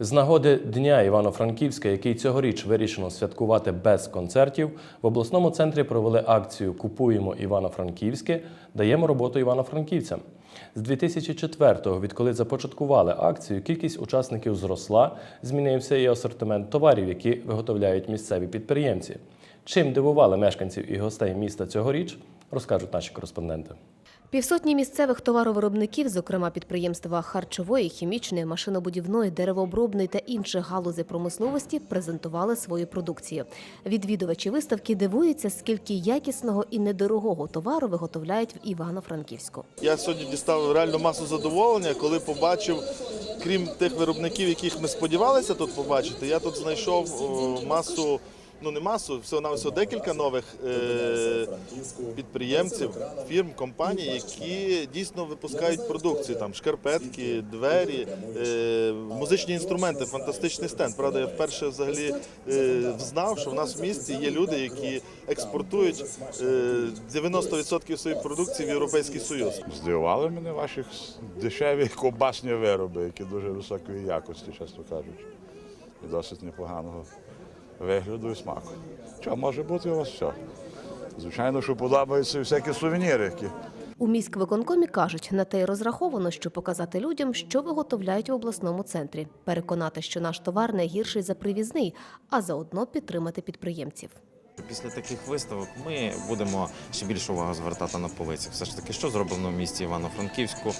З нагоди Дня Івано-Франківська, який цьогоріч вирішено святкувати без концертів, в обласному центрі провели акцію Купуємо Івано-Франківське, даємо роботу івано-франківцям. З 2004-го, відколи започаткували акцію, кількість учасників зросла, змінився і асортимент товарів, які виготовляють місцеві підприємці. Чим дивували мешканців і гостей міста цьогоріч, розкажуть наші кореспонденти. Півсотні місцевих товаровиробників, зокрема підприємства харчової, хімічної, машинобудівної, деревообробної та інших галузей промисловості, презентували свою продукцію. Відвідувачі виставки дивуються, скільки якісного і недорогого товару виготовляють в Івано-Франківську. Я сьогодні дістав реально масу задоволення, коли побачив, крім тих виробників, яких ми сподівалися тут побачити, я тут знайшов масу. Ну не масу, всього на всього декілька нових е- підприємців, фірм, компаній, які дійсно випускають продукцію, там шкарпетки, двері, е- музичні інструменти, фантастичний стенд. Правда, я вперше взагалі е- знав, що в нас в місті є люди, які експортують е- 90% своєї продукції в Європейський Союз. Здивували мене ваші дешеві ковбасні вироби, які дуже високої якості, чесно кажучи, і досить непоганого вигляду і смаку. Що може бути у вас все? Звичайно, що подобаються і всякі сувеніри, які У міськвиконкомі кажуть, на те й розраховано, щоб показати людям, що виготовляють в обласному центрі, переконати, що наш товар не гірший за привізний, а заодно підтримати підприємців. Після таких виставок ми будемо ще більше увагу звертати на полиці. Все ж таки, що зроблено в місті Івано-Франківську,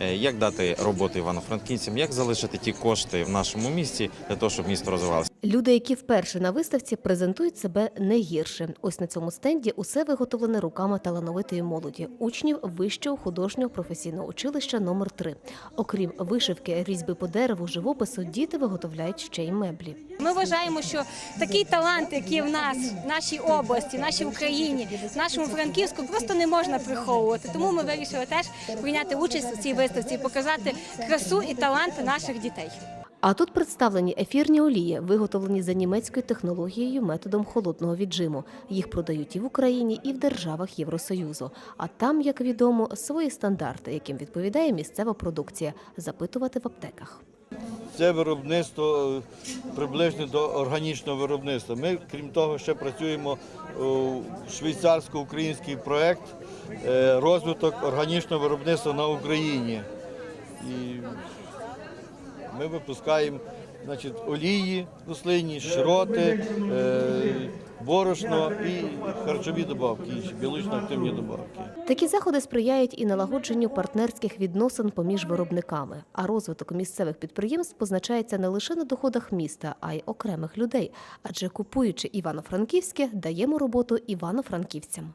е, як дати роботу івано-франківцям, як залишити ті кошти в нашому місті для того, щоб місто розвивалося. Люди, які вперше на виставці, презентують себе не гірше. Ось на цьому стенді усе виготовлене руками талановитої молоді, учнів вищого художнього професійного училища номер 3 Окрім вишивки, різьби по дереву, живопису, діти виготовляють ще й меблі. Ми вважаємо, що такий талант, який в нас, в нашій області, в нашій Україні, в нашому Франківську, просто не можна приховувати. Тому ми вирішили теж прийняти участь у цій виставці і показати красу і таланти наших дітей. А тут представлені ефірні олії, виготовлені за німецькою технологією методом холодного віджиму. Їх продають і в Україні, і в державах Євросоюзу. А там, як відомо, свої стандарти, яким відповідає місцева продукція, запитувати в аптеках. Це виробництво е, приближне до органічного виробництва. Ми, крім того, ще працюємо у швейцарсько-український проєкт е, розвиток органічного виробництва на Україні. І ми випускаємо значить, олії рослинні, шроти, е, борошно і харчові добавки, інші біологічно-активні добавки. Такі заходи сприяють і налагодженню партнерських відносин поміж виробниками. А розвиток місцевих підприємств позначається не лише на доходах міста, а й окремих людей. Адже купуючи івано-франківське, даємо роботу івано-франківцям.